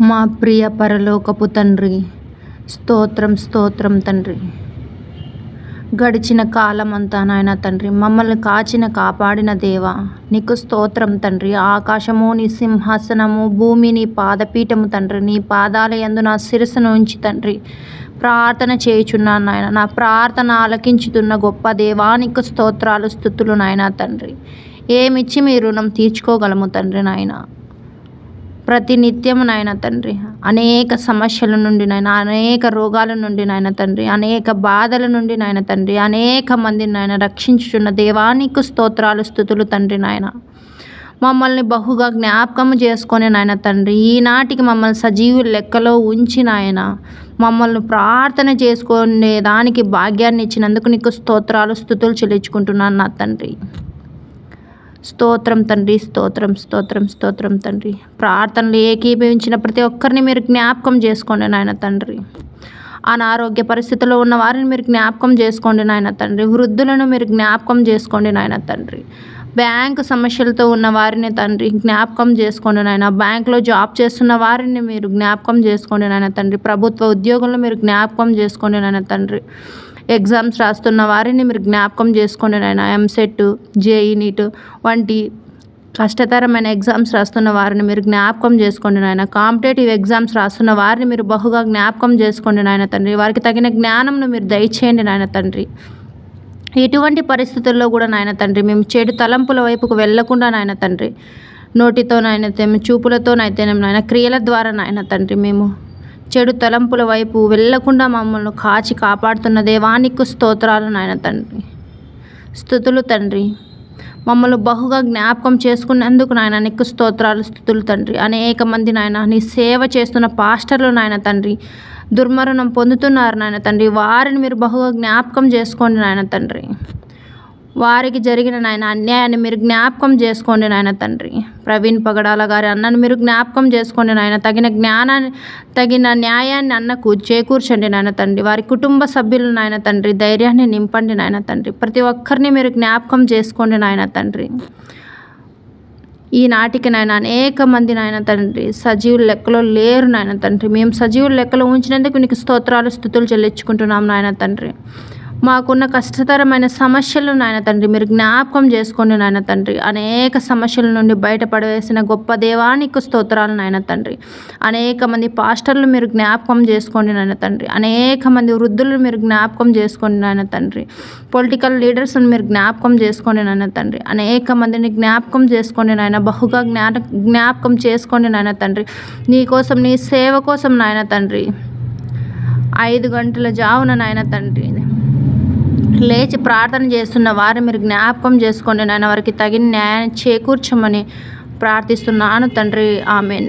మా ప్రియ పరలోకపు తండ్రి స్తోత్రం స్తోత్రం తండ్రి. గడిచిన కాలమంతా నాయన తండ్రి మమ్మల్ని కాచిన కాపాడిన దేవ నీకు స్తోత్రం తండ్రి. ఆకాశము నీ సింహాసనము భూమి నీ పాదపీఠము తండ్రి. నీ పాదాల యందు నా శిరస్సును ఉంచి తండ్రి. ప్రార్థన చేయుచున్నాను నాయన. నా ప్రార్థన ఆలకించుతున్న గొప్ప దేవా నీకు స్తోత్రాలు స్థుతులు నాయన తండ్రి. ఏమిచ్చి మీ రుణం తీర్చుకోగలము తండ్రి నాయన? ప్రతినిత్యం నాయన తండ్రి. అనేక సమస్యల నుండి నాయన అనేక రోగాల నుండి నాయన తండ్రి అనేక బాధల నుండి నాయన తండ్రి అనేక మందిని నాయన రక్షించుచున్న దేవానికి స్తోత్రాలు స్థుతులు తండ్రి నాయన. మమ్మల్ని బహుగా జ్ఞాపకం చేసుకొని నాయన తండ్రి ఈనాటికి మమ్మల్ని సజీవు లెక్కలో ఉంచి నాయన మమ్మల్ని ప్రార్థన చేసుకునే దానికి భాగ్యాన్ని ఇచ్చినందుకు నీకు స్తోత్రాలు స్థుతులు చెల్లించుకుంటున్నాను నా తండ్రి. స్తోత్రం తండ్రి స్తోత్రం స్తోత్రం స్తోత్రం తండ్రి. ప్రార్థనలు ఏకీభవించిన ప్రతి ఒక్కరిని మీరు జ్ఞాపకం చేసుకోండి నాయన తండ్రి. అనారోగ్య పరిస్థితుల్లో ఉన్న వారిని మీరు జ్ఞాపకం చేసుకోండి నాయన తండ్రి. వృద్ధులను మీరు జ్ఞాపకం చేసుకోండి నాయన తండ్రి. బ్యాంకు సమస్యలతో ఉన్న వారిని తండ్రి జ్ఞాపకం చేసుకోండి నాయన. బ్యాంకులో జాబ్ చేస్తున్న వారిని మీరు జ్ఞాపకం చేసుకోండి నాయన తండ్రి. ప్రభుత్వ ఉద్యోగులను మీరు జ్ఞాపకం చేసుకోండి నాయన తండ్రి. ఎగ్జామ్స్ రాస్తున్న వారిని మీరు జ్ఞాపకం చేసుకోండి నాయన. ఎంసెట్ జేఈ నీట్ వంటి కష్టతరమైన ఎగ్జామ్స్ రాస్తున్న వారిని మీరు జ్ఞాపకం చేసుకోండి నాయన. కాంపిటేటివ్ ఎగ్జామ్స్ రాస్తున్న వారిని మీరు బహుగా జ్ఞాపకం చేసుకోండి నాయన తండ్రి. వారికి తగిన జ్ఞానంను మీరు దయచేయండి నాయన తండ్రి. ఎటువంటి పరిస్థితుల్లో కూడా నాయన తండ్రి మేము చెడు తలంపుల వైపుకు వెళ్ళకుండా నాయన తండ్రి. నోటితో నాయన చూపులతో నైతే నాయన క్రియల ద్వారా నాయన తండ్రి మేము చెడు తలంపుల వైపు వెళ్ళకుండా మమ్మల్ని కాచి కాపాడుతున్న దేవానికి స్తోత్రాలు నాయన తండ్రి. స్థుతులు తండ్రి. మమ్మల్ని బహుగా జ్ఞాపకం చేసుకున్నందుకు నాయన నీకు స్తోత్రాలు స్థుతులు తండ్రి. అనేక మంది నాయన నీ సేవ చేస్తున్న పాస్టర్లు నాయన తండ్రి. దుర్మరణం పొందుతున్నారు నాయన తండ్రి. వారిని మీరు బహుగా జ్ఞాపకం చేసుకోండి నాయన తండ్రి. వారికి జరిగిన నాయన అన్యాయాన్ని మీరు జ్ఞాపకం చేసుకోండి నాయన తండ్రి. ప్రవీణ్ పగడాల గారి అన్నను మీరు జ్ఞాపకం చేసుకోండి నాయన. తగిన జ్ఞానాన్ని తగిన న్యాయాన్ని అన్నకు చేకూర్చండి నాయన తండ్రి. వారి కుటుంబ సభ్యులు నాయన తండ్రి ధైర్యాన్ని నింపండి నాయన తండ్రి. ప్రతి ఒక్కరిని మీరు జ్ఞాపకం చేసుకోండి నాయన తండ్రి. ఈనాటికి నాయన అనేక మంది నాయన తండ్రి సజీవుల లెక్కలో లేరు నాయన తండ్రి. మేము సజీవుల లెక్కలో ఉంచినందుకు నీకు స్తోత్రాలు స్థుతులు చెల్లించుకుంటున్నాం నాయన తండ్రి. మాకున్న కష్టతరమైన సమస్యలు నాయన తండ్రి మీరు జ్ఞాపకం చేసుకోండి నాయన తండ్రి అనేక సమస్యల నుండి బయటపడవేసిన గొప్ప దేవానికి స్తోత్రాలు నాయన తండ్రి. అనేక మంది పాస్టర్లు మీరు జ్ఞాపకం చేసుకోండి నాయన తండ్రి. అనేక మంది వృద్ధులు మీరు జ్ఞాపకం చేసుకోండి నాయన తండ్రి. పొలిటికల్ లీడర్స్ని మీరు జ్ఞాపకం చేసుకోండి నాయన తండ్రి. అనేక మందిని జ్ఞాపకం చేసుకోండి నాయన బహుగా జ్ఞా జ్ఞాపకం చేసుకోండి నాయన తండ్రి. నీ కోసం నీ సేవ కోసం నాయన తండ్రి. ఐదు గంటల జావున నాయన తండ్రి. లేచి ప్రార్థన చేస్తున్న వారు మీరు జ్ఞాపకం చేసుకోండి నాయన వారికి తగిన న్యాయాన్ని చేకూర్చమని ప్రార్థిస్తున్నాను తండ్రి. ఆమెన్.